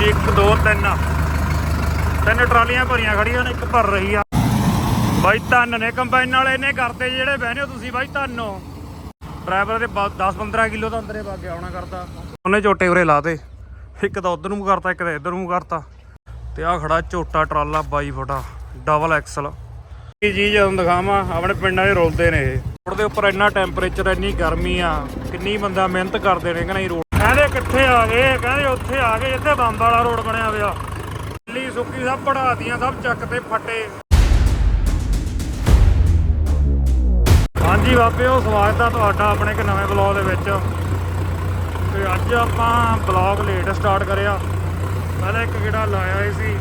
ਜੀ 1 2 3 ਤਿੰਨ ਟਰਾਲੀਆਂ ਭਰੀਆਂ ਖੜੀਆਂ ਨੇ, ਇੱਕ ਭਰ ਰਹੀ ਆ। ਬਾਈ ਧੰਨ ਨੇ, ਕੰਬਾਈਨ ਵਾਲੇ ਨੇ ਕਰਤੇ ਜਿਹੜੇ, ਬਹਿਨੇ ਹੋ ਤੁਸੀਂ ਬਾਈ ਧੰਨੋ ਡਰਾਈਵਰ ਦੇ 10 15 ਕਿਲੋ ਤਾਂ ਅੰਦਰੇ ਪਾ ਕੇ ਆਉਣਾ ਕਰਦਾ। ਉਹਨੇ ਝੋਟੇ ਉਰੇ ਲਾਤੇ ਇੱਕ ਤਾਂ ਉਧਰ ਨੂੰ ਕਰਤਾ, ਇੱਕ ਤਾਂ ਇੱਧਰ ਨੂੰ ਕਰਤਾ। ਤੇ ਆ ਖੜਾ ਝੋਟਾ ਟਰਾਲਾ 22 ਫੁੱਟਾ ਡਬਲ ਐਕਸਲ ਇਹ ਚੀਜ਼ ਜਦੋਂ ਦਿਖਾਵਾਂ, ਆਪਣੇ ਪਿੰਡਾਂ ਦੇ ਰੋਲਦੇ ਨੇ ਇਹ। ਰੋਡ ਦੇ ਉੱਪਰ ਇੰਨਾ ਟੈਂਪਰੇਚਰ ਇੰਨੀ ਗਰਮੀ ਆ, ਕਿੰਨੀ ਬੰਦਾ ਮਿਹਨਤ ਕਰਦੇ ਨੇ ਕਹਿੰਦਾ ਇਹ ਕਹਿੰਦੇ ਕਿੱਥੇ ਆ ਗਏ? ਕਹਿੰਦੇ ਉੱਥੇ ਆ ਗਏ, ਇੱਥੇ ਬੰਬ ਵਾਲਾ ਰੋਡ ਬਣਿਆ ਹੋਇਆ। ਦਿੱਲੀ ਸੁੱਕੀ ਸਭ ਪੜਾਤੀਆਂ ਸਭ ਚੱਕ ਤੇ ਫੱਟੇ। ਹਾਂਜੀ ਬਾਬਿਓ ਸਵਾਗਤ ਆ ਤੁਹਾਡਾ ਆਪਣੇ ਇੱਕ ਨਵੇਂ ਬਲੌਗ ਦੇ ਵਿੱਚ। ਤੇ ਅੱਜ ਆਪਾਂ ਬਲੌਗ ਲੇਟ ਸਟਾਰਟ ਕਰਿਆ। ਪਹਿਲਾਂ ਇੱਕ ਗੇੜਾ ਲਾਇਆ ਹੀ ਸੀ,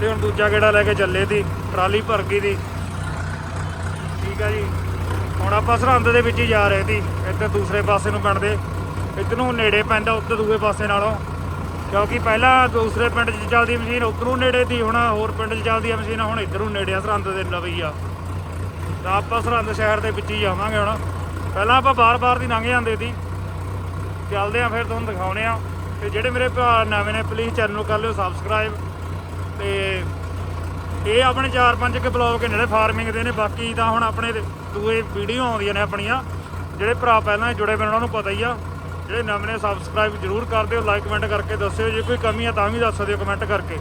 ਤੇ ਹੁਣ ਦੂਜਾ ਗੇੜਾ ਲੈ ਕੇ ਚੱਲੇ ਦੀ, ਟਰਾਲੀ ਭਰ ਗਈ ਦੀ। ਠੀਕ ਆ ਜੀ। ਹੁਣ ਆਪਾਂ ਸਰਹੰਦ ਦੇ ਵਿੱਚ ਹੀ ਜਾ ਰਹੇ ਸੀ ਇੱਥੇ ਦੂਸਰੇ ਪਾਸੇ ਨੂੰ ਪਿੰਡ ਦੇ ਇੱਧਰ ਨੇੜੇ ਪੈਂਦਾ ਉੱਧਰ ਦੂਏ ਪਾਸੇ ਨਾਲੋਂ, ਕਿਉਂਕਿ ਪਹਿਲਾਂ ਦੂਸਰੇ ਪਿੰਡ 'ਚ ਚੱਲਦੀ ਮਸ਼ੀਨ ਉੱਧਰ ਨੇੜੇ ਸੀ, ਹੁਣ ਹੋਰ ਪਿੰਡ 'ਚ ਚੱਲਦੀ ਆ ਮਸ਼ੀਨ ਹੁਣ ਇੱਧਰ ਨੇੜੇ ਆ, ਸਰਹੰਦ ਦੇ ਲਵਈ ਆ। ਤਾਂ ਆਪਾਂ ਸਰਹੰਦ ਸ਼ਹਿਰ ਦੇ ਵਿੱਚ ਹੀ ਜਾਵਾਂਗੇ ਹੁਣ। ਪਹਿਲਾਂ ਆਪਾਂ ਬਾਰ-ਬਾਰ ਦੀ ਲੰਘ ਜਾਂਦੇ ਸੀ। ਚੱਲਦੇ ਆ ਫਿਰ ਤੁਹਾਨੂੰ ਦਿਖਾਉਣੇ ਆ। ਤੇ ਜਿਹੜੇ ਮੇਰੇ ਭਰਾ ਨਵੇਂ ਨੇ ਪਲੀਜ਼ ਚੈਨਲ ਨੂੰ ਕਰ ਲਿਓ ਸਬਸਕ੍ਰਾਈਬ ਤੇ ਇਹ ਆਪਣੇ 4-5 ਕੇ ਬਲੌਗ ਨੇ ਫਾਰਮਿੰਗ ਦੇ ਨੇ, ਬਾਕੀ ਤਾਂ ਹੁਣ ਆਪਣੇ ਦੂਏ ਵੀਡੀਓ ਆਉਂਦੀਆਂ ਨੇ ਆਪਣੀਆਂ। ਜਿਹੜੇ ਭਰਾ ਪਹਿਲਾਂ ਜੁੜੇ ਹੋਏ ਨੇ, ਉਹਨਾਂ ਨੂੰ ਪਤਾ ਹੀ ਆ। ਜਿਹੜੇ ਨਵੇਂ ਨੇ ਸਬਸਕ੍ਰਾਈਬ ਜ਼ਰੂਰ ਕਰ ਦਿਓ ਲਾਈਕ ਕਮੈਂਟ ਕਰਕੇ ਦੱਸਿਓ, ਜੇ ਕੋਈ ਕਮੀ ਆ ਤਾਂ ਵੀ ਦੱਸ ਦਿਓ ਕਮੈਂਟ ਕਰਕੇ।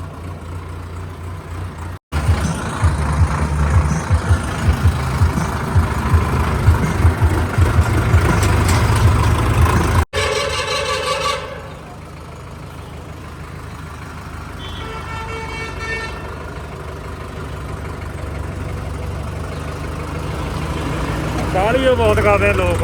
ਕਾਹਲੀ ਉਹ ਬਹੁਤ ਕਰਦੇ ਲੋਕ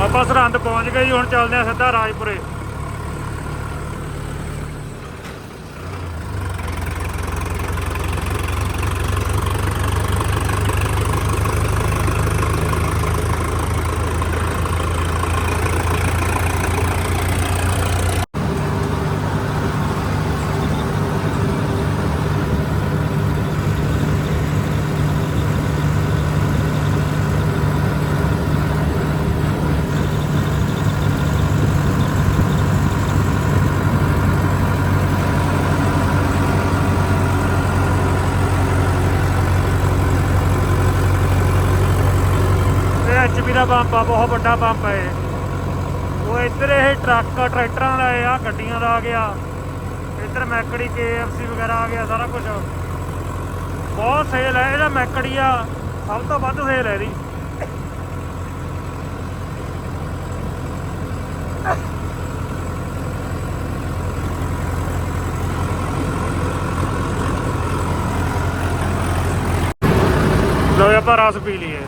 ਆਪਾਂ ਸਰਹੰਦ ਪਹੁੰਚ ਗਏ ਜੀ ਹੁਣ ਚੱਲਦੇ ਆ ਸਿੱਧਾ ਰਾਜਪੁਰੇ ਇਹ ਐਚਪੀ ਦਾ ਪੰਪ ਆ ਬਹੁਤ ਵੱਡਾ ਪੰਪ ਹੈ ਇਹ। ਉਹ ਇੱਧਰ ਇਹ ਟਰੱਕ, ਟਰੈਕਟਰਾਂ ਵਾਲੇ ਆ, ਗੱਡੀਆਂ ਦਾ ਆ ਗਿਆ। ਇੱਧਰ ਮੈਕੜੀ, KFC ਵਗੈਰਾ ਆ ਗਿਆ, ਸਾਰਾ ਕੁਝ ਬਹੁਤ ਸੇਲ ਹੈ, ਇਹਦਾ ਮੈਕੜੀ ਆ, ਸਭ ਤੋਂ ਵੱਧ ਸੇਲ ਹੈ ਇਹਦੀ। ਲੋ ਆਪਾਂ ਰਸ ਪੀ ਲਈਏ।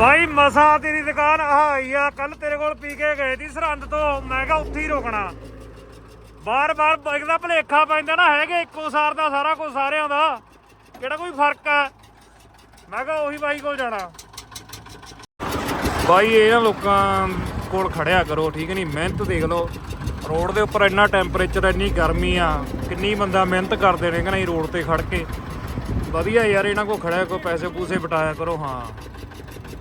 ਬਾਈ, ਮਸਾ ਤੇਰੀ ਦੁਕਾਨ ਆਈ ਆ ਕੱਲ ਤੇਰੇ ਕੋਲ ਪੀ ਕੇ ਗਏ ਸੀ ਸਰਹੰਦ ਤੋਂ। ਮੈਂ ਕਿਹਾ ਉੱਥੇ ਹੀ ਰੁਕਣਾ। ਬਾਰ-ਬਾਰ ਬਾਈਕ ਦਾ ਭਲੇਖਾ ਪੈਂਦਾ ਨਾ, ਹੈਗੇ ਇੱਕੋ ਸਾਰ ਦਾ, ਸਾਰਾ ਕੁਝ ਸਾਰਿਆਂ ਦਾ। ਕਿਹੜਾ ਕੋਈ ਫ਼ਰਕ ਹੈ? ਮੈਂ ਕਿਹਾ ਉਹੀ ਬਾਈ ਕੋਲ ਜਾਣਾ। ਬਾਈ ਇਹਨਾਂ ਲੋਕਾਂ ਕੋਲ ਖੜਿਆ ਕਰੋ, ਠੀਕ ਨਹੀਂ? ਮਿਹਨਤ ਦੇਖ ਲਓ। ਰੋਡ ਦੇ ਉੱਪਰ ਇੰਨਾ ਟੈਂਪਰੇਚਰ ਇੰਨੀ ਗਰਮੀ ਆ। ਕਿੰਨੀ ਬੰਦਾ ਮਿਹਨਤ ਕਰਦੇ ਨੇ ਕਹਿੰਦਾ ਇਹ ਰੋਡ ਤੇ ਖੜ ਕੇ? ਵਧੀਆ ਯਾਰ, ਇਹਨਾਂ ਕੋਲ ਖੜਿਆ ਕੋਈ ਪੈਸੇ ਪੂਸੇ ਬਟਾਇਆ ਕਰੋ, ਹਾਂ।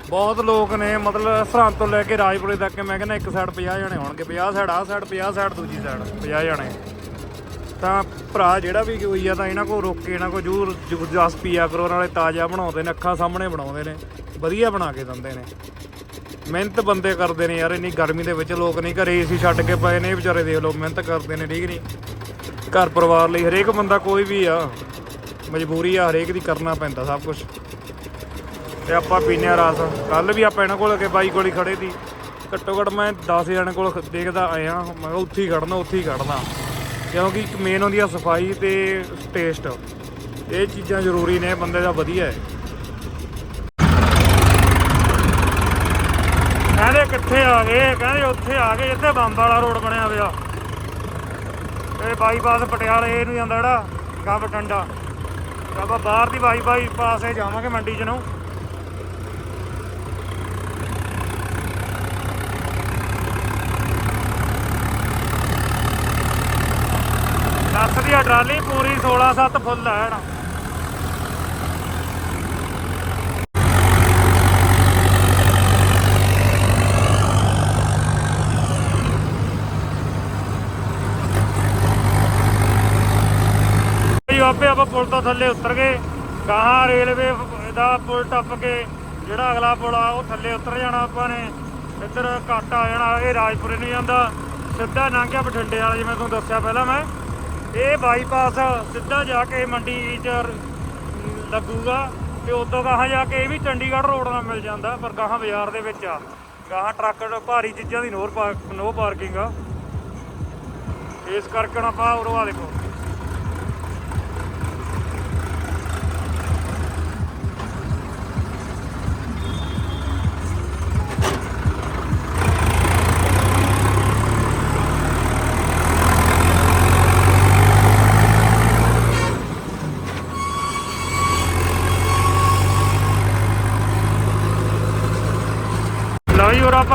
ਬਹੁਤ ਲੋਕ ਨੇ, ਮਤਲਬ ਸਰਹੰਦ ਤੋਂ ਲੈ ਕੇ ਰਾਜਪੁਰੇ ਤੱਕ, ਮੈਂ ਕਹਿੰਦਾ ਇੱਕ ਸਾਈਡ 50 ਜਣੇ ਹੋਣਗੇ 50 ਸਾਈਡ ਆਹ ਸਾਈਡ 50 ਸਾਈਡ ਦੂਜੀ ਸਾਈਡ 50 ਜਣੇ। ਤਾਂ ਭਰਾ ਜਿਹੜਾ ਵੀ ਕੋਈ ਆ ਤਾਂ ਇਹਨਾਂ ਕੋਲ ਰੋਕ ਕੇ, ਇਹਨਾਂ ਕੋਲ ਜੂਰ ਜਸ ਪੀਆ ਕਰੋ, ਨਾਲੇ ਤਾਜ਼ਾ ਬਣਾਉਂਦੇ ਨੇ, ਅੱਖਾਂ ਸਾਹਮਣੇ ਬਣਾਉਂਦੇ ਨੇ, ਵਧੀਆ ਬਣਾ ਕੇ ਦਿੰਦੇ ਨੇ। ਮਿਹਨਤ ਬੰਦੇ ਕਰਦੇ ਨੇ ਯਾਰ, ਇੰਨੀ ਗਰਮੀ ਦੇ ਵਿੱਚ ਲੋਕ ਨਹੀਂ, ਘਰੇ ਏਸੀ ਛੱਡ ਕੇ ਪਏ ਨੇ ਵਿਚਾਰੇ ਦੇਖ ਲਓ, ਮਿਹਨਤ ਕਰਦੇ ਨੇ, ਠੀਕ ਨਹੀਂ? ਘਰ ਪਰਿਵਾਰ ਲਈ ਹਰੇਕ ਬੰਦਾ ਕੋਈ ਵੀ ਆ, ਮਜਬੂਰੀ ਆ, ਹਰੇਕ ਦੀ ਕਰਨਾ ਪੈਂਦਾ ਸਭ ਕੁਝ ਤੇ ਆਪਾਂ ਪੀਨੇ ਆ ਰਸ ਕੱਲ ਵੀ ਆਪਾਂ ਇਹਨਾਂ ਕੋਲ ਅੱਗੇ ਬਾਈ ਕੋਲ ਹੀ ਖੜੇ ਸੀ। ਘੱਟੋ ਘੱਟ ਮੈਂ 10 ਜਣੇ ਕੋਲ ਦੇਖਦਾ ਆਇਆ। ਮੈਂ ਉੱਥੇ ਹੀ ਖੜਨਾ, ਉੱਥੇ ਹੀ ਖੜਨਾ। ਕਿਉਂਕਿ ਇੱਕ ਮੇਨ ਹੁੰਦੀ ਆ ਸਫ਼ਾਈ ਤੇ ਟੇਸਟ ਇਹ ਚੀਜ਼ਾਂ ਜ਼ਰੂਰੀ ਨੇ, ਬੰਦੇ ਦਾ ਵਧੀਆ ਹੈ। ਕਹਿੰਦੇ ਕਿੱਥੇ ਆ ਗਏ? ਕਹਿੰਦੇ ਉੱਥੇ ਆ ਗਏ ਜਿੱਥੇ ਬੰਬ ਵਾਲਾ ਰੋਡ ਬਣਿਆ ਹੋਇਆ ਇਹ ਬਾਈਪਾਸ ਪਟਿਆਲੇ ਨੂੰ ਜਾਂਦਾ ਜਿਹੜਾ ਗੱਬ ਟੰਡਾ ਆਪਾਂ ਬਾਹਰ ਦੀ ਬਾਈ ਬਾਈ ਪਾਸੇ ਜਾਵਾਂਗੇ ਮੰਡੀ ਚ ਨੂੰ। ਵਧੀਆ ਟਰਾਲੀ, ਪੂਰੀ 16 7 ਫੁੱਲ ਹੈ ਨਾ ਆਪੇ ਆਪਾਂ ਪੁਲ ਤੋਂ ਥੱਲੇ ਉਤਰ ਗਏ। ਗਾਹਾਂ ਰੇਲਵੇ ਦਾ ਪੁਲ ਟੱਪ ਕੇ, ਜਿਹੜਾ ਅਗਲਾ ਪੁਲ ਆ, ਉਹ ਥੱਲੇ ਉਤਰ ਜਾਣਾ ਆਪਾਂ ਨੇ। ਇੱਧਰ ਘੱਟ ਆ ਜਾਣਾ, ਇਹ ਰਾਜਪੁਰੇ ਨਹੀਂ ਜਾਂਦਾ ਸਿੱਧਾ ਲੰਘ ਗਿਆ ਬਠਿੰਡੇ ਵਾਲਾ, ਜਿਵੇਂ ਤੁਹਾਨੂੰ ਦੱਸਿਆ ਪਹਿਲਾਂ ਮੈਂ। ਇਹ ਬਾਈਪਾਸ ਸਿੱਧਾ ਜਾ ਕੇ ਮੰਡੀ ਚ ਰ- ਲੱਗੂਗਾ ਤੇ ਉਦੋਂ ਗਾਹਾਂ ਜਾ ਕੇ ਇਹ ਵੀ ਚੰਡੀਗੜ੍ਹ ਰੋਡ ਨਾਲ ਮਿਲ ਜਾਂਦਾ, ਪਰ ਗਾਹਾਂ ਬਾਜ਼ਾਰ ਦੇ ਵਿੱਚ ਆ। ਗਾਹਾਂ ਟਰੱਕ ਭਾਰੀ ਚੀਜ਼ਾਂ ਦੀ ਨੋਰ ਪਾਰਕ ਨੋ ਪਾਰਕਿੰਗ ਆ। ਇਸ ਕਰਕੇ ਹੁਣ ਆਪਾਂ ਉਰਵਾ ਦੇਖੋ।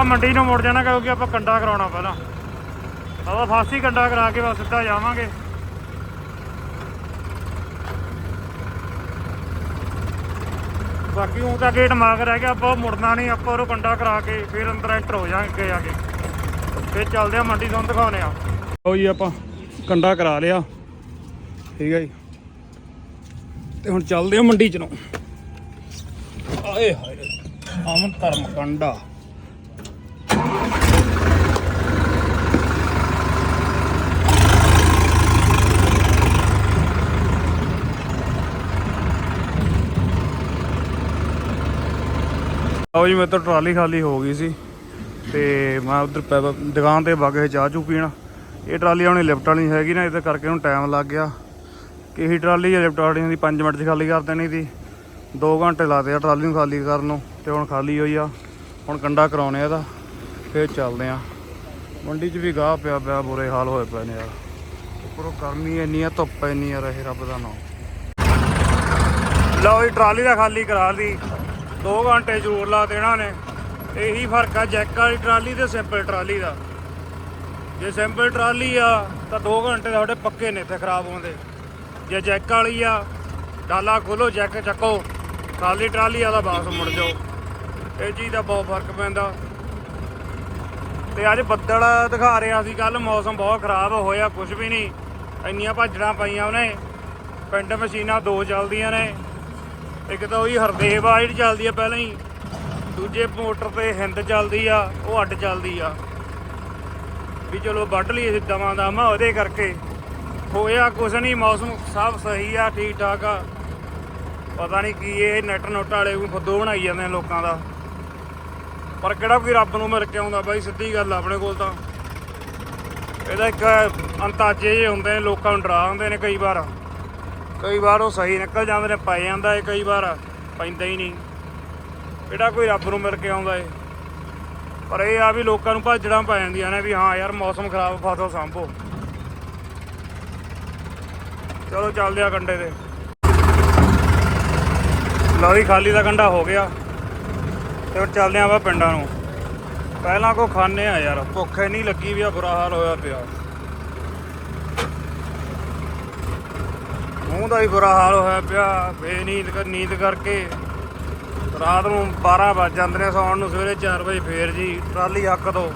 ਆਪਾਂ ਮੰਡੀ ਨੂੰ ਮੁੜ ਜਾਣਾ ਕਿਉਂਕਿ ਆਪਾਂ ਕੰਡਾ ਕਰਾਉਣਾ ਪਹਿਲਾਂ। ਆਪਾਂ ਫਾਸੀ ਕੰਡਾ ਕਰਾ ਕੇ ਬਸ ਸਿੱਧਾ ਜਾਵਾਂਗੇ। ਬਾਕੀ ਉਹ ਤਾਂ ਗੇਟ ਮਾਗ ਰਹਿ ਗਿਆ, ਆਪਾਂ ਮੁੜਨਾ ਨਹੀਂ, ਆਪਾਂ ਉਹ ਕੰਡਾ ਕਰਾ ਕੇ ਫਿਰ ਅੰਦਰ ਐਂਟਰ ਹੋ ਜਾਾਂਗੇ ਅੱਗੇ ਜਾ ਕੇ। ਫਿਰ ਚੱਲਦੇ ਆ ਮੰਡੀ ਤੁਹਾਨੂੰ ਦਿਖਾਉਨੇ ਆ ਲਓ ਜੀ ਆਪਾਂ ਕੰਡਾ ਕਰਾ ਲਿਆ। ਠੀਕ ਹੈ ਜੀ। ਤੇ ਹੁਣ ਚੱਲਦੇ ਆ ਮੰਡੀ ਚ ਨੂੰ। ਆਏ ਹਾਏ ਅਮਨ ਧਰਮ ਕੰਡਾ। ਆਓ ਜੀ, ਮੇਰੇ ਤੋਂ ਟਰਾਲੀ ਖਾਲੀ ਹੋ ਗਈ ਸੀ ਤੇ ਮੈਂ ਉਧਰ ਦੁਕਾਨ ਤੇ ਵਗ ਚਾਹ ਚੂ ਪੀਣ। ਇਹ ਟਰਾਲੀ ਆਉਣੀ ਲਿਫਟ ਵਾਲੀ ਹੈਗੀ ਨਾ, ਇਹਦੇ ਕਰਕੇ ਉਹਨੂੰ ਟਾਈਮ ਲੱਗ ਗਿਆ। ਕਿ ਇਹ ਟਰਾਲੀ ਲਿਫਟ ਵਾਲੀ ਦੀ 5 ਮਿੰਟ 'ਚ ਖਾਲੀ ਕਰ ਦੇਣੀ ਸੀ। 2 ਘੰਟੇ ਲਾਤੇ ਆ ਟਰਾਲੀ ਨੂੰ ਖਾਲੀ ਕਰਨ ਨੂੰ ਤੇ ਹੁਣ ਖਾਲੀ ਹੋਈ ਆ। ਹੁਣ ਕੰਡਾ ਕਰਾਉਣੇ ਆ ਇਹਦਾ। ਫੇਰ ਚੱਲਦੇ ਆ। ਮੰਡੀ 'ਚ ਵੀ ਗਾਹ ਪਿਆ ਪਿਆ, ਬੁਰੇ ਹਾਲ ਹੋਏ ਪਏ ਨੇ ਯਾਰ। ਉੱਪਰੋਂ ਗਰਮੀ ਇੰਨੀ ਆ, ਧੁੱਪ ਇੰਨੀ ਆ ਰਹੇ ਰੱਬ ਦਾ ਨਾਮ। ਲਓ ਜੀ, ਟਰਾਲੀ ਦਾ ਖਾਲੀ ਕਰਾ ਲਈ। 2 ਘੰਟੇ ਜ਼ਰੂਰ ਲਾ ਦੇਣਾ ਨੇ। ਇਹੀ ਫ਼ਰਕ ਆ, ਜੈਕ ਵਾਲੀ ਟਰਾਲੀ ਤੇ ਸਿੰਪਲ ਟਰਾਲੀ ਦਾ। ਜੇ ਸਿੰਪਲ ਟਰਾਲੀ ਆ, ਤਾਂ 2 ਘੰਟੇ ਤੁਹਾਡੇ ਪੱਕੇ ਨੇ ਇੱਥੇ ਖਰਾਬ ਹੁੰਦੇ ਜੇ ਜੈਕ ਵਾਲੀ ਆ, ਡਾਲਾ ਖੋਲੋ, ਜੈਕ ਚੱਕੋ। ਖਾਲੀ ਟਰਾਲੀ ਆ ਤਾਂ ਬਾਸ ਮੁੜ ਜਾਓ। ਇਹ ਚੀਜ਼ ਦਾ ਬਹੁਤ ਫ਼ਰਕ ਪੈਂਦਾ। ਤੇ ਅੱਜ ਬੱਦਲ ਦਿਖਾ ਰਿਹਾ ਸੀ ਕੱਲ ਮੌਸਮ ਬਹੁਤ ਖਰਾਬ ਹੋਇਆ ਕੁਝ ਵੀ ਨਹੀਂ। ਇੰਨੀਆਂ ਭਾਜੜਾਂ ਪਾਈਆਂ ਉਹਨੇ। ਪਿੰਡ ਮਸ਼ੀਨਾਂ ਦੋ ਚੱਲਦੀਆਂ ਨੇ। ਇੱਕ ਤਾਂ ਉਹੀ ਹਰਦੇਵ ਆ, ਜਿਹੜੀ ਚੱਲਦੀ ਆ ਪਹਿਲਾਂ ਹੀ। ਦੂਜੇ ਮੋਟਰ ਤੇ ਹਿੰਦ ਚੱਲਦੀ ਆ, ਉਹ ਅੱਡ ਚੱਲਦੀ ਆ। ਵੀ ਚਲੋ ਵੱਢ ਲਈ ਅਸੀਂ ਦਵਾਂ ਦਮਾ ਉਹਦੇ ਕਰਕੇ। ਹੋਇਆ ਕੁਛ ਨਹੀਂ, ਮੌਸਮ ਸਭ ਸਹੀ ਆ ਠੀਕ ਠਾਕ ਆ। ਪਤਾ ਨਹੀਂ ਕੀ ਇਹ ਨੈਟ ਨੋਟ ਵਾਲੇ ਕੋਈ ਫੱਦੋ ਬਣਾਈ ਜਾਂਦੇ ਲੋਕਾਂ ਦਾ। ਪਰ ਕਿਹੜਾ ਕੋਈ ਰੱਬ ਨੂੰ ਮਿਲ ਕੇ ਆਉਂਦਾ ਬਾਈ, ਸਿੱਧੀ ਗੱਲ ਆਪਣੇ ਕੋਲ ਤਾਂ। ਇਹਦਾ ਇੱਕ ਅੰਤਾਜੇ ਜਿਹੇ ਹੁੰਦੇ ਨੇ, ਲੋਕਾਂ ਨੂੰ ਡਰਾ ਹੁੰਦੇ ਨੇ ਕਈ ਵਾਰ। ਕਈ ਵਾਰ ਉਹ ਸਹੀ ਨਿਕਲ ਜਾਂਦੇ ਨੇ, ਪੈ ਜਾਂਦਾ ਏ ਕਈ ਵਾਰ, ਪੈਂਦਾ ਹੀ ਨਹੀਂ। ਕਿਹੜਾ ਕੋਈ ਰੱਬ ਨੂੰ ਮਿਲ ਕੇ ਆਉਂਦਾ ਏ ਪਰ ਇਹ ਆ ਵੀ ਲੋਕਾਂ ਨੂੰ ਭਾਜੜਾਂ ਪੈ ਜਾਂਦੀਆਂ ਨੇ ਵੀ ਹਾਂ ਯਾਰ, ਮੌਸਮ ਖਰਾਬ, ਫਸਲ ਸੰਭੋ। ਚਲੋ ਚੱਲਦੇ ਆ ਕੰਡੇ ਤੇ। ਲਓ ਜੀ, ਖਾਲੀ ਦਾ ਕੰਡਾ ਹੋ ਗਿਆ। ਤੇ ਹੁਣ ਚੱਲਦੇ ਆ ਵਾ ਪਿੰਡਾਂ ਨੂੰ। ਪਹਿਲਾਂ ਕੋ ਖਾਣੇ ਆ ਯਾਰ, ਭੁੱਖ ਨਹੀਂ ਲੱਗੀ ਵੀ ਆ, ਬੁਰਾ ਹਾਲ ਹੋਇਆ ਪਿਆ। ਮੂੰਹ ਦਾ ਹੀ ਬੁਰਾ ਹਾਲ ਹੋਇਆ ਪਿਆ ਬੇਨੀਂਦ ਕਰ ਨੀਂਦ ਕਰਕੇ। ਰਾਤ ਨੂੰ 12 ਵਜ ਜਾਂਦੇ ਨੇ, ਸੌਣ ਨੂੰ ਸਵੇਰੇ 4 ਵਜੇ ਫੇਰ ਜੀ, ਟਰਾਲੀ ਹੱਕ ਤੋਂ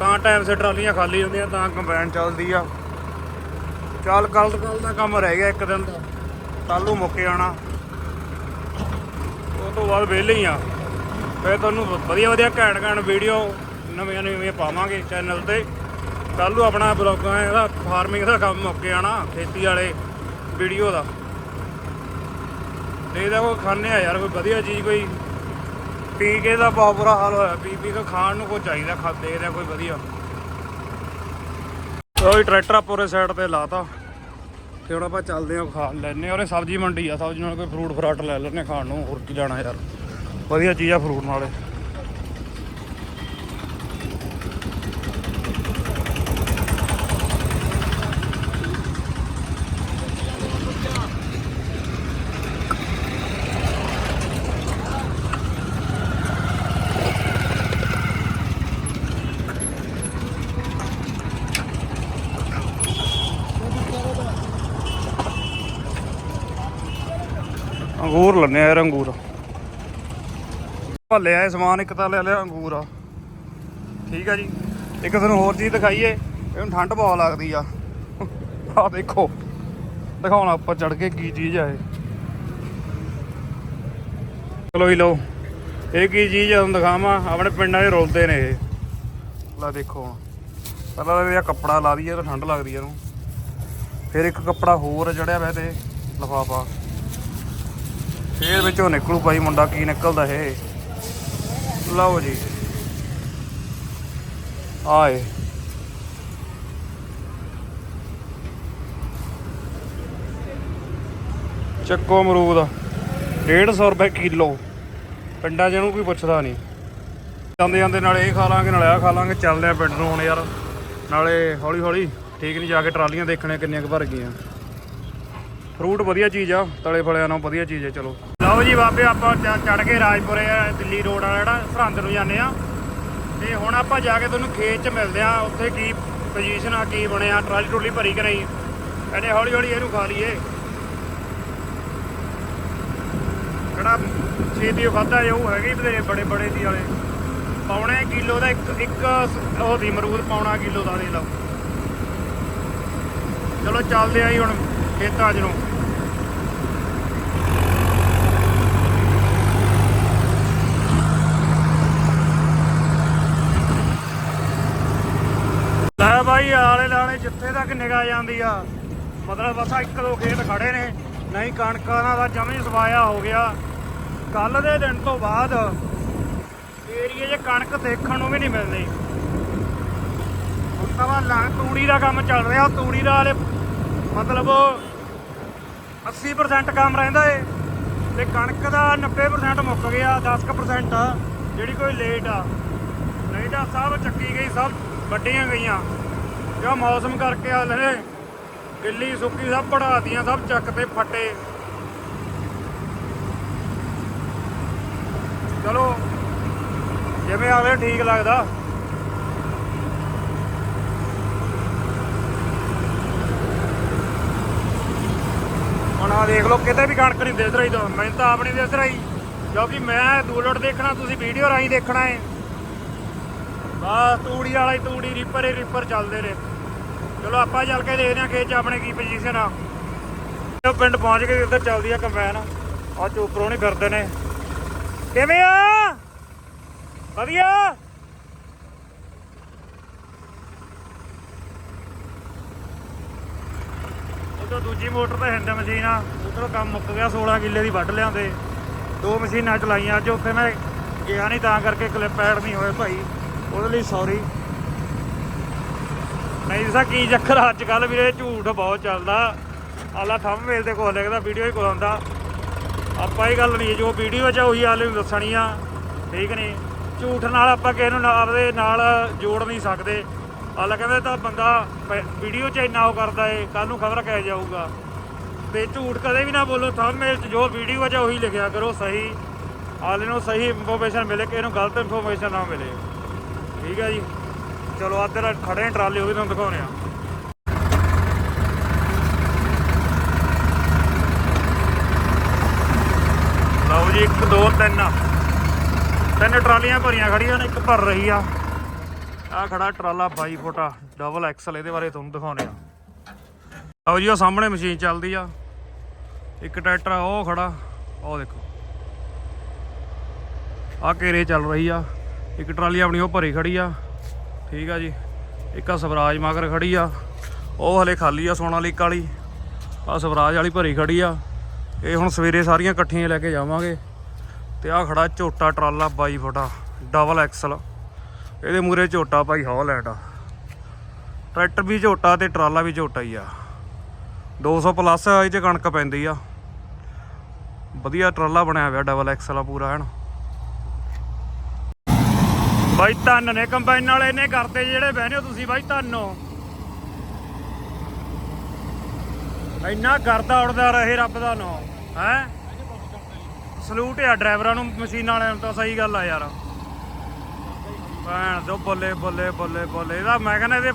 ਤਾਂ ਟਾਈਮ ਸੇ ਟਰਾਲੀਆਂ ਖਾਲੀ ਹੁੰਦੀਆਂ, ਤਾਂ ਕੰਬਾਈਨ ਚੱਲਦੀ ਆ। ਚੱਲ ਕੱਲ ਕੱਲ ਦਾ ਕੰਮ ਰਹਿ ਗਿਆ ਇੱਕ ਦਿਨ ਦਾ। ਕੱਲ ਨੂੰ ਮੁੱਕ ਜਾਣਾ। ਉਹ ਤੋਂ ਬਾਅਦ ਵਿਹਲੇ ਹੀ ਆ। ਫਿਰ ਤੁਹਾਨੂੰ ਵਧੀਆ ਵਧੀਆ ਘੈਂਟ ਘੈਂਟ ਵੀਡੀਓ ਨਵੀਆਂ ਨਵੀਆਂ ਪਾਵਾਂਗੇ ਚੈਨਲ ਤੇ। ਕੱਲ ਨੂੰ ਆਪਣਾ ਬਲੌਗਾਂ ਇਹਦਾ ਫਾਰਮਿੰਗ ਦਾ ਕੰਮ ਮੁੱਕ ਜਾਣਾ ਖੇਤੀ ਵਾਲੇ ਵੀਡੀਓ ਦਾ। ਦੇਖਦਾ ਕੋਈ ਖਾਣੇ ਆ ਯਾਰ, ਕੋਈ ਵਧੀਆ ਚੀਜ਼ ਕੋਈ। ਪੀ ਕੇ ਦਾ ਬਹੁਤ ਬੁਰਾ ਹਾਲ ਹੋਇਆ, ਪੀ ਪੀ ਕੇ ਖਾਣ ਨੂੰ ਕੋਈ ਚਾਹੀਦਾ, ਖਾ ਦੇਖਦੇ ਆ ਕੋਈ ਵਧੀਆ। ਉਹ ਟਰੈਕਟਰ ਆਪਾਂ ਉਰੇ ਸਾਈਡ ਤੇ ਲਾਤਾ। ਤੇ ਹੁਣ ਆਪਾਂ ਚੱਲਦੇ ਹਾਂ, ਖਾ ਲੈਨੇ ਔਰੇ ਸਬਜ਼ੀ ਮੰਡੀ ਆ, ਸਬਜ਼ੀ ਨਾਲ ਕੋਈ ਫਰੂਟ ਫਰਾਟ ਲੈ ਲੈਨੇ ਖਾਣ ਨੂੰ। ਹੋਰ ਕੀ ਲੈਣਾ ਯਾਰ। ਵਧੀਆ ਚੀਜ਼ ਆ ਫਰੂਟ ਨਾਲੇ ਅੰਗੂਰ ਲੰਨੇ ਆ ਅੰਗੂਰ। ਭੱਲੇ ਹੈ ਸਮਾਨ, ਇੱਕ ਤਾਂ ਲੈ ਲਿਆ ਅੰਗੂਰ। ਆ ਠੀਕ ਆ ਜੀ। ਇੱਕ ਤੁਹਾਨੂੰ ਹੋਰ ਚੀਜ਼ ਦਿਖਾਈਏ। ਇਹਨੂੰ ਠੰਡ ਬਹੁਤ ਲੱਗਦੀ ਆ। ਆ ਦੇਖੋ। ਦਿਖਾਉਣਾ ਉੱਪਰ ਚੜ ਕੇ ਕੀ ਚੀਜ਼ ਆ ਇਹ। ਚਲੋ ਹੀ ਲਓ। ਇਹ ਕੀ ਚੀਜ਼ ਆ, ਤੁਹਾਨੂੰ ਦਿਖਾਵਾਂ। ਆਪਣੇ ਪਿੰਡਾਂ 'ਚ ਰੋਲਦੇ ਨੇ ਇਹ। ਲੈ ਦੇਖੋ ਹੁਣ। ਪਹਿਲਾਂ ਤਾਂ ਇਹਦਾ ਕੱਪੜਾ ਲਾ ਦਈਏ ਤਾਂ ਠੰਡ ਲੱਗਦੀ ਆ ਇਹਨੂੰ। ਫਿਰ ਇੱਕ ਕੱਪੜਾ ਹੋਰ ਚੜਿਆ ਵੈ ਤੇ ਲਫਾਫਾ। ਫੇਰ ਵਿੱਚੋਂ ਨਿਕਲੂ ਭਾਈ ਮੁੰਡਾ, ਕੀ ਨਿਕਲਦਾ ਇਹ। ਲਓ ਜੀ। ਆਏ। ਚੱਕੋ ਅਮਰੂਦ। 150 ਰੁਪਏ ਕਿਲੋ। ਪਿੰਡਾਂ 'ਚ ਇਹਨੂੰ ਕੋਈ ਪੁੱਛਦਾ ਨਹੀਂ। ਜਾਂਦੇ ਜਾਂਦੇ ਨਾਲੇ ਇਹ ਖਾ ਲਾਂਗੇ, ਨਾਲੇ ਆ ਖਾ ਲਾਂਗੇ। ਚੱਲਦੇ ਆ ਪਿੰਡ ਨੂੰ ਹੁਣ ਯਾਰ। ਨਾਲੇ ਹੌਲੀ ਹੌਲੀ ਠੀਕ ਨਹੀਂ, ਜਾ ਕੇ ਟਰਾਲੀਆਂ ਦੇਖਣੇ ਕਿੰਨੀਆਂ ਕੁ ਭਰ ਗਈਆਂ। ਫਰੂਟ ਵਧੀਆ ਚੀਜ਼ ਆ, ਤਲੇ ਫਲਿਆਂ ਨਾਲ ਵਧੀਆ ਚੀਜ਼ ਹੈ ਚਲੋ। ਲਓ ਜੀ ਬਾਬੇ, ਆਪਾਂ ਚੜ ਕੇ ਰਾਜਪੁਰੇ ਦਿੱਲੀ ਰੋਡ ਆ ਜਿਹੜਾ, ਸਰਹੰਦ ਨੂੰ ਜਾਂਦੇ ਆ ਤੇ ਹੁਣ ਆਪਾਂ ਜਾ ਕੇ ਤੁਹਾਨੂੰ ਖੇਤ 'ਚ ਮਿਲਦੇ ਆ ਉੱਥੇ ਕੀ ਪੋਜੀਸ਼ਨ ਆ, ਕੀ ਬਣਿਆ, ਟਰਾਲੀ ਟਰੂਲੀ ਭਰੀ ਕਿ ਨਹੀਂ? ਕਹਿੰਦੇ ਹੌਲੀ ਹੌਲੀ ਇਹਨੂੰ ਖਾ ਲਈਏ। ਕਿਹੜਾ ਛੇਤੀ ਖਾਦਾ ਉਹ ਹੈਗੀ ਬਥੇਰੇ ਬੜੇ ਬੜੇ ਦੀ ਵਾਲੇ। ਪਾਉਣੇ ਕਿਲੋ ਦਾ ਇੱਕ ਇੱਕ ਉਹ ਦੀ ਮਰੂਦ ਪਾਉਣਾ ਕਿਲੋ ਦਾ ਦੇ ਲਓ। ਚਲੋ ਚੱਲਦੇ ਆਂ ਜੀ ਹੁਣ ਖੇਤਾਂ 'ਚ ਨੂੰ। ਲੈ ਆਲੇ ਲਾਲੇ ਜਿੱਥੇ ਤੱਕ ਨਿਗਾਹ ਜਾਂਦੀ ਆ। ਮਤਲਬ ਬਸ ਇੱਕ ਦੋ ਖੇਤ ਖੜੇ ਨੇ। ਨਹੀਂ, ਕਣਕਾਂ ਦਾ ਜਮੀ ਸਵਾਇਆ ਹੋ ਗਿਆ। ਕੱਲ ਦੇ ਦਿਨ ਤੋਂ ਬਾਅਦ ਏਰੀਏ 'ਚ ਕਣਕ ਦੇਖਣ ਨੂੰ ਵੀ ਨਹੀਂ ਮਿਲਦੀ। ਹੁਣ ਤਾਂ ਲਾਂ, ਤੂੜੀ ਦਾ ਕੰਮ ਚੱਲ ਰਿਹਾ। ਤੂੜੀ ਦਾ ਹਲੇ ਮਤਲਬ 80% ਕੰਮ ਰਹਿੰਦਾ ਏ। ਤੇ ਕਣਕ ਦਾ 90% ਮੁੱਕ ਗਿਆ 10% ਆ, ਜਿਹੜੀ ਕੋਈ ਲੇਟ ਆ। ਨਹੀਂ ਤਾਂ ਸਭ ਚੱਕੀ ਗਈ, ਸਭ ਵੱਡੀਆਂ ਗਈਆਂ। ਜੋ ਮੌਸਮ ਕਰਕੇ ਆ ਲੈ ਗਿੱਲੀ ਸੁੱਕੀ ਸਭ ਪੜਾਤੀਆਂ ਸਭ ਚੱਕ ਤੇ ਫੱਟੇ। ਚਲੋ, ਜਿਵੇਂ ਆਵੇ ਠੀਕ ਲੱਗਦਾ। ਹੁਣ ਆ ਦੇਖ ਲਓ, ਕਿਤੇ ਵੀ ਕਣਕ ਨਹੀਂ ਦਿਸ ਰਹੀ ਤਾਂ ਮੈਨੂੰ ਤਾਂ ਆਪ ਦਿਸ ਰਹੀ। ਕਿਉਂਕਿ ਮੈਂ ਦੂਲੜ ਦੇਖਣਾ, ਤੁਸੀਂ ਵੀਡੀਓ ਰਾਹੀਂ ਦੇਖਣਾ ਹੈ ਬਸ ਤੂੜੀ ਵਾਲਾ ਹੀ ਤੂੜੀ, ਰੀਪਰ ਹੀ ਰੀਪਰ ਚੱਲਦੇ ਰਹੇ। ਚਲੋ ਆਪਾਂ ਚੱਲ ਕੇ ਦੇਖਦੇ ਹਾਂ ਖੇਤ 'ਚ ਆਪਣੇ ਕੀ ਪੋਜੀਸ਼ਨ ਆ। ਉਹ ਪਿੰਡ ਪਹੁੰਚ ਕੇ ਇੱਧਰ ਚੱਲਦੀ ਆ ਕੰਬਾਈਨ। ਆ ਚੋਪਰੋਂ ਨਹੀਂ ਫਿਰਦੇ ਨੇ। ਕਿਵੇਂ ਆ? ਵਧੀਆ? ਉਧਰ ਦੂਜੀ ਮੋਟਰ ਤੇ ਹਿੰਦ ਮਸ਼ੀਨ ਆ। ਉਧਰ ਕੰਮ ਮੁੱਕ ਗਿਆ 16 ਕਿੱਲੇ ਦੀ ਵੱਢ ਲਿਆਂਦੇ। ਦੋ ਮਸ਼ੀਨਾਂ ਚਲਾਈਆਂ, ਅੱਜ ਉੱਥੇ ਮੈਂ ਗਿਆ ਨਹੀਂ ਤਾਂ ਕਰਕੇ ਕਲਿੱਪ ਐਡ ਨਹੀਂ ਹੋਇਆ ਭਾਈ। ਉਹਦੇ ਲਈ ਸੌਰੀ ਨਹੀਂ ਦੱਸਾਂ ਕੀ ਚੱਕਰ ਅੱਜ ਕੱਲ ਵੀਰੇ ਝੂਠ ਬਹੁਤ ਚੱਲਦਾ। ਆਲਾ ਥੰਬਨੇਲ ਤੇ ਕੋਲ ਲਿਖਦਾ ਵੀਡੀਓ ਹੀ ਕੋਲ ਆਉਂਦਾ ਆਪਾਂ ਇਹ ਗੱਲ ਨਹੀਂ, ਜੋ ਵੀਡੀਓ 'ਚ ਉਹੀ ਆਲੇ ਨੂੰ ਦੱਸਣੀ ਆ। ਠੀਕ ਨਹੀਂ? ਝੂਠ ਨਾਲ ਆਪਾਂ ਕਿਸੇ ਨੂੰ ਆਪਦੇ ਨਾਲ ਜੋੜ ਨਹੀਂ ਸਕਦੇ। ਆਲਾ ਕਹਿੰਦਾ ਤਾਂ ਬੰਦਾ ਵੀਡੀਓ 'ਚ ਇੰਨਾ ਉਹ ਕਰਦਾ ਏ ਕੱਲ ਨੂੰ ਖਬਰ ਕਹਿ ਜਾਊਗਾ ਤੇ ਝੂਠ ਕਦੇ ਵੀ ਨਾ ਬੋਲੋ ਥੰਬਨੇਲ 'ਚ ਜੋ ਵੀਡੀਓ 'ਚ ਉਹੀ ਲਿਖਿਆ ਕਰੋ, ਸਹੀ। ਆਲੇ ਨੂੰ ਸਹੀ ਇਨਫੋਰਮੇਸ਼ਨ ਮਿਲੇ ਕਿ ਇਹਨੂੰ ਗਲਤ ਇਨਫੋਰਮੇਸ਼ਨ ਨਾ ਮਿਲੇ। ਠੀਕ ਹੈ ਜੀ? ਚਲੋ ਆਦਰ ਖੜੇ ਨੇ ਟਰਾਲੇ ਉਹ ਵੀ ਤੁਹਾਨੂੰ ਦਿਖਾਉਣੇ ਆ। ਲਓ ਜੀ 1 2 3 ਤਿੰਨ ਟਰਾਲੀਆਂ ਭਰੀਆਂ ਖੜੀਆਂ ਨੇ, ਇੱਕ ਭਰ ਰਹੀ ਆ। ਆ ਖੜਾ ਟਰਾਲਾ 22 ਫੁੱਟਾ ਡਬਲ ਐਕਸਲ ਇਹਦੇ ਬਾਰੇ ਤੁਹਾਨੂੰ ਦਿਖਾਉਣੇ ਆ। ਲਓ ਜੀ ਉਹ ਸਾਹਮਣੇ ਮਸ਼ੀਨ ਚੱਲਦੀ ਆ। ਇੱਕ ਟਰੈਕਟਰ ਉਹ ਖੜਾ ਉਹ ਦੇਖੋ। ਆ ਘੇਰੇ ਚੱਲ ਰਹੀ ਆ। ਇੱਕ ਟਰਾਲੀ ਆਪਣੀ ਉਹ ਭਰੀ ਖੜੀ ਆ। ਠੀਕ ਆ ਜੀ। ਇੱਕ ਆ ਸਵਰਾਜ ਮਗਰ ਖੜੀ ਆ। ਉਹ ਹਲੇ ਖਾਲੀ ਆ ਸੋਨਾ ਲੀਕ ਵਾਲੀ। ਆ ਸਵਰਾਜ ਵਾਲੀ ਭਰੀ ਖੜੀ ਆ। ਇਹ ਹੁਣ ਸਵੇਰੇ ਸਾਰੀਆਂ ਇਕੱਠੀਆਂ ਲੈ ਕੇ ਜਾਵਾਂਗੇ। ਤੇ ਆ ਖੜਾ ਝੋਟਾ ਟਰਾਲਾ 22 ਫੁੱਟਾ ਡਬਲ ਐਕਸਲ। ਇਹਦੇ ਮੂਰੇ ਝੋਟਾ ਭਾਈ ਹੌਲੈਂਡ ਆ। ਟਰੈਕਟਰ ਵੀ ਝੋਟਾ ਤੇ ਟਰਾਲਾ ਵੀ ਝੋਟਾ ਹੀ ਆ। 200 ਪਲੱਸ ਇਹ 'ਚ ਕਣਕ ਪੈਂਦੀ ਆ। ਵਧੀਆ ਟਰਾਲਾ ਬਣਿਆ ਹੋਇਆ ਡਬਲ ਐਕਸਲ ਆ ਪੂਰਾ, ਹਨ? ਬਾਈ ਧੰਨ ਨੇ, ਕੰਬਾਈਨ ਵਾਲੇ ਨੇ ਕਰਦੇ ਜਿਹੜੇ ਬਹਿਨੇ ਹੋ ਤੁਸੀਂ ਬਾਈ ਧੰਨੋ ਇੰਨਾ ਕਰਦਾ ਉੜਦਾ ਰਹੇ ਰੱਬ ਦਾ ਨਾਮ ਹੈ? ਸਲੂਟ ਆ ਡਰਾਈਵਰਾਂ ਨੂੰ, ਮਸ਼ੀਨਾਂ ਵਾਲਿਆਂ ਨੂੰ ਤਾਂ ਸਹੀ ਗੱਲ ਆ ਯਾਰ। ਭੈਣ ਦੋ ਬੱਲੇ ਬੱਲੇ ਬੱਲੇ ਬੱਲੇ। ਇਹਦਾ ਮੈਂ ਕਹਿੰਦਾ ਇਹਦੇ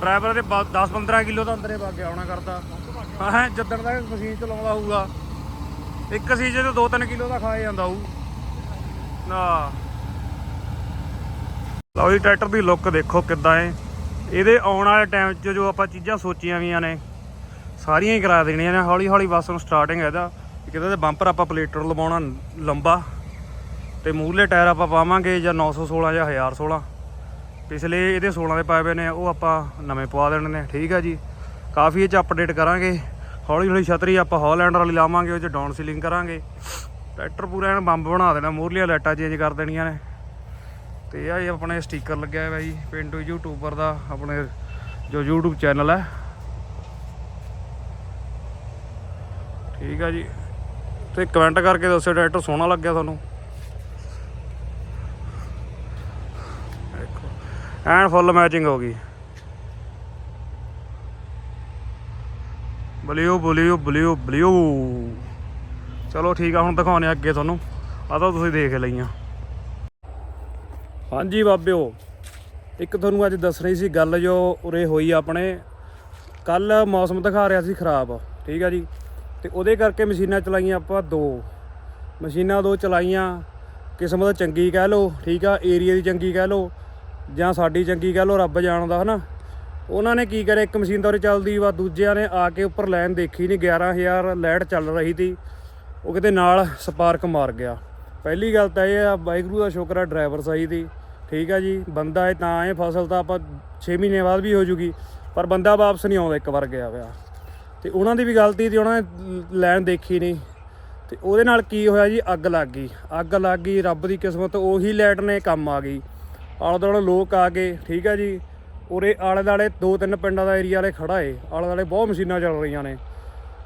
ਡਰਾਈਵਰ ਦੇ 10 15 ਕਿਲੋ ਤਾਂ ਅੰਦਰੇ ਵਗ ਗਿਆ ਹੋਣਾ ਕਰਦਾ। ਹੈ ਜਦੋਂ ਤੱਕ ਮਸ਼ੀਨ ਚਲਾਉਂਦਾ ਹੋਊਗਾ। ਇੱਕ ਸੀਜ਼ਨ ਤੇ 2-3 ਕਿਲੋ ਦਾ ਖਾਇਆ ਜਾਂਦਾ ਉਹ ਨਾ। ਲਓ ਜੀ, ਟਰੈਕਟਰ ਦੀ ਲੁੱਕ ਦੇਖੋ ਕਿੱਦਾਂ ਏ ਇਹਦੇ ਆਉਣ ਵਾਲੇ ਟਾਈਮ 'ਚ ਜੋ ਆਪਾਂ ਚੀਜ਼ਾਂ ਸੋਚੀਆਂ ਵੀਆਂ ਨੇ, ਸਾਰੀਆਂ ਹੀ ਕਰਾ ਦੇਣੀਆਂ ਨੇ। ਹੌਲੀ ਹੌਲੀ ਬਸ ਹੁਣ ਸਟਾਰਟਿੰਗ ਹੈ ਇਹਦਾ। ਕਿਤੇ ਤੇ ਬੰਪਰ ਆਪਾਂ ਪਲੇਟਰ ਲਵਾਉਣਾ ਲੰਬਾ, ਤੇ ਮੂਹਰਲੇ ਟਾਇਰ ਆਪਾਂ ਪਾਵਾਂਗੇ ਜਾਂ 916 ਜਾਂ 1016 ਪਿਛਲੇ ਇਹਦੇ 16 ਦੇ ਪਾਏ ਹੋਏ ਨੇ, ਉਹ ਆਪਾਂ ਨਵੇਂ ਪਵਾ ਦੇਣੇ ਨੇ, ਠੀਕ ਆ ਜੀ। ਕਾਫੀ ਇਹ ਚ ਅਪਡੇਟ ਕਰਾਂਗੇ। ਹੌਲੀ ਹੌਲੀ ਛਤਰੀ ਆਪਾਂ ਹੌਲੈਂਡਰ ਵਾਲੀ ਲਾਵਾਂਗੇ, ਉਹ ਚ ਡਾਊਨ ਸੀਲਿੰਗ ਕਰਾਂਗੇ। ਟਰੈਕਟਰ ਪੂਰਾ ਐਨ ਬੰਬ ਬਣਾ ਦੇਣਾ, ਮੂਹਰਲੀਆਂ ਲਾਈਟਾਂ ਚੇਂਜ ਕਰ ਦੇਣੀਆਂ ਨੇ। ਤੇ ਆ ਇਹ ਆਪਣੇ ਸਟicker ਲੱਗਿਆ ਹੋਇਆ ਜੀ ਪਿੰਟੂ ਯੂਟਿਊਬਰ ਦਾ, ਆਪਣੇ ਜੋ YouTube ਚੈਨਲ ਹੈ। ਠੀਕ ਆ ਜੀ। ਤੇ ਕਮੈਂਟ ਕਰਕੇ ਦੱਸਿਓ, ਟਰੈਕਟਰ ਸੋਹਣਾ ਲੱਗਿਆ ਤੁਹਾਨੂੰ। ਐਂਡ ਫੁੱਲ ਮੈਚਿੰਗ ਹੋ ਗਈ। ਬਲਿਓ ਬਲਿਓ ਬਲਿਓ ਬਲਿਓ। ਚਲੋ ਠੀਕ ਆ, ਹੁਣ ਦਿਖਾਉਣੇ ਆ ਅੱਗੇ ਤੁਹਾਨੂੰ। ਆ ਤਾਂ ਤੁਸੀਂ ਦੇਖ ਲਈਆਂ। ਹਾਂਜੀ ਬਾਬਿਓ, ਇੱਕ ਤੁਹਾਨੂੰ ਅੱਜ ਦੱਸ ਰਹੀ ਸੀ ਗੱਲ ਜੋ ਉਰੇ ਹੋਈ ਆਪਣੇ। ਕੱਲ ਮੌਸਮ ਦਿਖਾ ਰਿਹਾ ਸੀ ਖਰਾਬ, ਠੀਕ ਆ ਜੀ। ਤੇ ਉਹਦੇ ਕਰਕੇ ਮਸ਼ੀਨਾਂ ਚਲਾਈਆਂ ਆਪਾਂ ਦੋ। ਮਸ਼ੀਨਾਂ ਦੋ ਚਲਾਈਆਂ, ਕਿਸਮਤ ਚੰਗੀ ਕਹਿ ਲਓ, ਠੀਕ ਆ ਏਰੀਆ ਦੀ ਚੰਗੀ ਕਹਿ ਲਓ, ਜਾਂ ਸਾਡੀ ਚੰਗੀ ਕਹਿ ਲਓ, ਰੱਬ ਜਾਣਦਾ, ਹਨਾ। ਉਹਨਾਂ ਨੇ ਕੀ ਕਰਿਆ, ਇੱਕ ਮਸ਼ੀਨ ਤਾਂ ਉਰੇ ਚੱਲਦੀ ਵਾ, ਦੂਜਿਆਂ ਨੇ ਆ ਕੇ ਉੱਪਰ ਲਾਈਨ ਦੇਖੀ ਨਹੀਂ 11000 ਲਾਈਟ ਚੱਲ ਰਹੀ ਸੀ ਉਹ ਕਿਤੇ ਨਾਲ ਸਪਾਰਕ ਮਾਰ ਗਿਆ। ਪਹਿਲੀ ਗੱਲ ਤਾਂ ਇਹ ਆ, ਵਾਹਿਗੁਰੂ ਦਾ ਸ਼ੁਕਰ ਆ, ਡਰਾਈਵਰ ਸਹੀ ਦੀ ਠੀਕ ਆ ਜੀ, ਬੰਦਾ ਹੈ ਤਾਂ ਇਹ ਫਸਲ ਤਾਂ ਆਪਾਂ 6 ਮਹੀਨੇ ਬਾਅਦ ਵੀ ਹੋ ਜੂਗੀ, ਪਰ ਬੰਦਾ ਵਾਪਸ ਨਹੀਂ ਆਉਂਦਾ, ਇੱਕ ਵਾਰ ਗਿਆ ਹੋਇਆ। ਤੇ ਉਹਨਾਂ ਦੀ ਵੀ ਗਲਤੀ ਤੇ ਉਹਨਾਂ ਨੇ ਲੈਣ ਦੇਖੀ ਨਹੀਂ। ਤੇ ਉਹਦੇ ਨਾਲ ਕੀ ਹੋਇਆ ਜੀ, ਅੱਗ ਲੱਗ ਗਈ। ਅੱਗ ਲੱਗ ਗਈ, ਰੱਬ ਦੀ ਕਿਸਮਤ, ਉਹੀ ਲਾਈਟ ਨੇ, ਕੰਮ ਆ ਗਈ। ਆਲੇ ਦੁਆਲੇ ਲੋਕ ਆ ਗਏ, ਠੀਕ ਆ ਜੀ। ਉਰੇ ਆਲੇ ਦੁਆਲੇ ਦੋ ਤਿੰਨ ਪਿੰਡਾਂ ਦਾ ਏਰੀਆ ਵਾਲੇ ਖੜਾ ਏ, ਆਲੇ ਦੁਆਲੇ ਬਹੁਤ ਮਸ਼ੀਨਾਂ ਚੱਲ ਰਹੀਆਂ ਨੇ।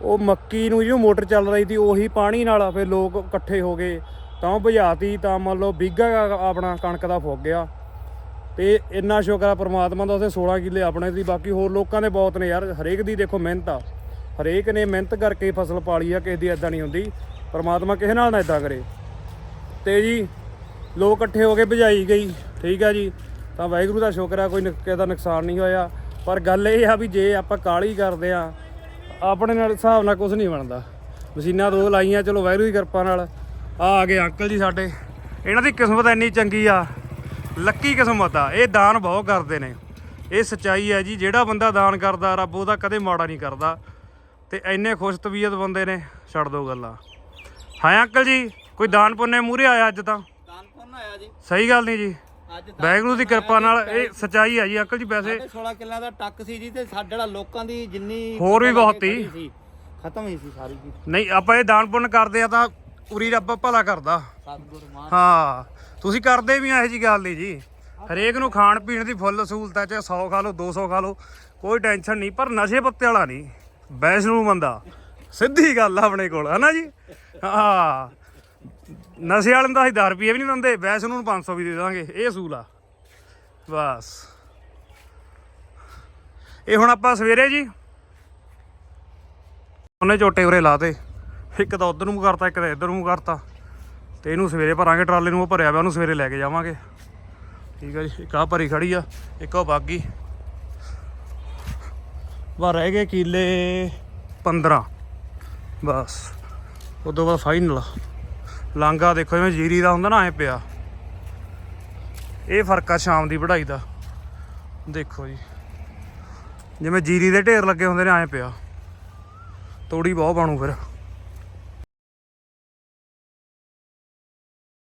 ਉਹ ਮੱਕੀ ਨੂੰ ਜਿਹਨੂੰ ਮੋਟਰ ਚੱਲ ਰਹੀ ਸੀ, ਉਹੀ ਪਾਣੀ ਨਾਲ ਫਿਰ ਲੋਕ ਇਕੱਠੇ ਹੋ ਗਏ। ਤਾਂ ਉਹ ਬੁਝਾਤੀ ਤਾਂ ਮੰਨ ਲਓ ਬੀਗਾ ਆਪਣਾ ਕਣਕ ਦਾ ਫੁੱਕ ਗਿਆ। ਤੇ ਇੰਨਾ ਸ਼ੁਕਰ ਆ ਪ੍ਰਮਾਤਮਾ ਦਾ ਉਸੇ 16 ਕਿੱਲੇ ਆਪਣੇ ਦੀ ਬਾਕੀ ਹੋਰ ਲੋਕਾਂ ਦੇ ਬਹੁਤ ਨੇ ਯਾਰ, ਹਰੇਕ ਦੀ ਦੇਖੋ ਮਿਹਨਤ ਆ। ਹਰੇਕ ਨੇ ਮਿਹਨਤ ਕਰਕੇ ਫਸਲ ਪਾਲੀ ਆ, ਕਿਸੇ ਦੀ ਐਦਾਂ ਨਹੀਂ ਹੁੰਦੀ। ਪ੍ਰਮਾਤਮਾ ਕਿਸੇ ਨਾਲ ਨਾ ਐਦਾਂ ਕਰੇ। ਤੇ ਜੀ, ਲੋਕ ਇਕੱਠੇ ਹੋ ਕੇ ਭਜਾਈ ਗਈ, ਠੀਕ ਆ ਜੀ। ਤਾਂ ਵਾਹਿਗੁਰੂ ਦਾ ਸ਼ੁਕਰ ਆ, ਕੋਈ ਨੁਕ- ਕਿਸੇ ਦਾ ਨੁਕਸਾਨ ਨਹੀਂ ਹੋਇਆ। ਪਰ ਗੱਲ ਇਹ ਆ ਵੀ ਜੇ ਆਪਾਂ ਕਾਲੀ ਕਰਦੇ ਆ, ਆਪਣੇ ਨਾਲ ਹਿਸਾਬ ਨਾਲ ਕੁਝ ਨਹੀਂ ਬਣਦਾ। ਮਸ਼ੀਨਾਂ ਦੋ ਲਾਈਆਂ, ਚਲੋ ਵਾਹਿਗੁਰੂ ਦੀ ਕਿਰਪਾ ਨਾਲ। ਆ ਆ ਗਏ ਅੰਕਲ ਜੀ ਸਾਡੇ। ਇਹਨਾਂ ਦੀ ਕਿਸਮਤ ਇੰਨੀ ਚੰਗੀ ਆ ਲੱਕੀ ਕਿਸਮਤ ਆ। ਇਹ ਦਾਨ ਬਹੁਤ ਕਰਦੇ ਨੇ। ਇਹ ਸੱਚਾਈ ਹੈ ਜੀ ਜਿਹੜਾ ਬੰਦਾ ਦਾਨ ਕਰਦਾ ਰੱਬ ਉਹਦਾ ਕਦੇ ਮਾੜਾ ਨਹੀਂ ਕਰਦਾ। ਤੇ ਇੰਨੇ ਖੁਸ਼ ਤਬੀਅਤ ਬੰਦੇ ਨੇ ਛੱਡ ਦੋ ਗੱਲਾਂ। ਹਾਂ ਅੰਕਲ ਜੀ ਕੋਈ ਦਾਨ ਪੁੰਨੇ ਮੂਰੇ ਆਇਆ ਅੱਜ ਤਾਂ? ਦਾਨ ਪੁੰਨ ਆਇਆ ਜੀ। ਸਹੀ ਗੱਲ ਨਹੀਂ ਜੀ। ਵਾਹਿਗੁਰੂ ਦੀ ਕਿਰਪਾ ਨਾਲ। ਇਹ ਸੱਚਾਈ ਹੈ ਜੀ ਅੰਕਲ ਜੀ ਸਾਡੇ 16 ਕਿੱਲਿਆਂ ਦਾ ਟੱਕ ਸੀ ਜੀ ਤੇ ਸਾਡੇ ਲੋਕਾਂ ਦੀ ਜਿੰਨੀ ਹੋਰ ਵੀ ਬਹੁਤ ਖਤਮ ਹੀ ਸੀ ਸਾਰੀ ਜੀ। ਨਹੀਂ ਆਪਾਂ ਇਹ ਦਾਨ ਪੁੰਨ ਕਰਦੇ ਆ ਤਾਂ ਉਰੀ ਰੱਬ ਭਲਾ ਕਰਦਾ। ਸਤਿਗੁਰ ਮਾਨ ਹਾਂ ਤੁਸੀਂ ਕਰਦੇ ਵੀ ਆ ਇਹੋ ਜੀ ਗੱਲ ਨਹੀਂ ਜੀ। ਹਰੇਕ ਨੂੰ ਖਾਣ ਪੀਣ ਦੀ ਫੁੱਲ ਸਹੂਲਤ ਹੈ ਚਾਹੇ 100 ਖਾ ਲਓ 200 ਖਾ ਲਓ ਕੋਈ ਟੈਨਸ਼ਨ ਨਹੀਂ ਪਰ ਨਸ਼ੇ ਪੱਤੇ ਵਾਲਾ ਨਹੀਂ ਵੈਸ਼ਨੂ ਬੰਦਾ। ਸਿੱਧੀ ਗੱਲ ਆ ਆਪਣੇ ਕੋਲ ਹਨਾ ਜੀ? ਹਾਂ। ਨਸ਼ੇ ਵਾਲੇ ਨੂੰ ਤਾਂ ਅਸੀਂ 10 ਰੁਪਏ ਵੀ ਨਹੀਂ ਦਿੰਦੇ ਵੈਸ਼ਨੂ ਨੂੰ 500 ਵੀ ਦੇ ਦਾਂਗੇ ਇਹ ਅਸੂਲ ਆ। ਬਸ। ਇਹ ਹੁਣ ਆਪਾਂ ਸਵੇਰੇ ਜੀ ਉਹਨੇ ਝੋਟੇ ਉਰੇ ਲਾਤੇ ਇੱਕ ਤਾਂ ਉਧਰ ਨੂੰ ਕਰਤਾ, ਇੱਕ ਤਾਂ ਇੱਧਰ ਨੂੰ ਕਰਤਾ। ਤੇ ਇਹਨੂੰ ਸਵੇਰੇ ਭਰਾਂਗੇ, ਟਰਾਲੇ ਨੂੰ ਉਹ ਭਰਿਆ ਪਿਆ, ਉਹਨੂੰ ਸਵੇਰੇ ਲੈ ਕੇ ਜਾਵਾਂਗੇ। ਠੀਕ ਆ ਜੀ, ਇੱਕ ਆਹ ਭਰੀ ਖੜੀ ਆ, ਇੱਕ ਉਹ ਬਾਗੀ। ਵਾ ਰਹਿ ਗਏ ਕਿਲੇ 15 ਬਸ, ਉਦੋਂ ਬਾਅਦ ਫਾਈਨਲ ਲਾਂਗਾ ਦੇਖੋ ਜਿਵੇਂ ਜੀਰੀ ਦਾ ਹੁੰਦਾ ਨਾ, ਐ ਪਿਆ। ਇਹ ਫ਼ਰਕ ਆ ਸ਼ਾਮ ਦੀ ਵਢਾਈ ਦਾ। ਦੇਖੋ ਜੀ। ਜਿਵੇਂ ਜੀਰੀ ਦੇ ਢੇਰ ਲੱਗੇ ਹੁੰਦੇ ਨੇ, ਐ ਪਿਆ। ਤੋੜੀ ਬਹੁਤ ਬਣੂ ਫਿਰ।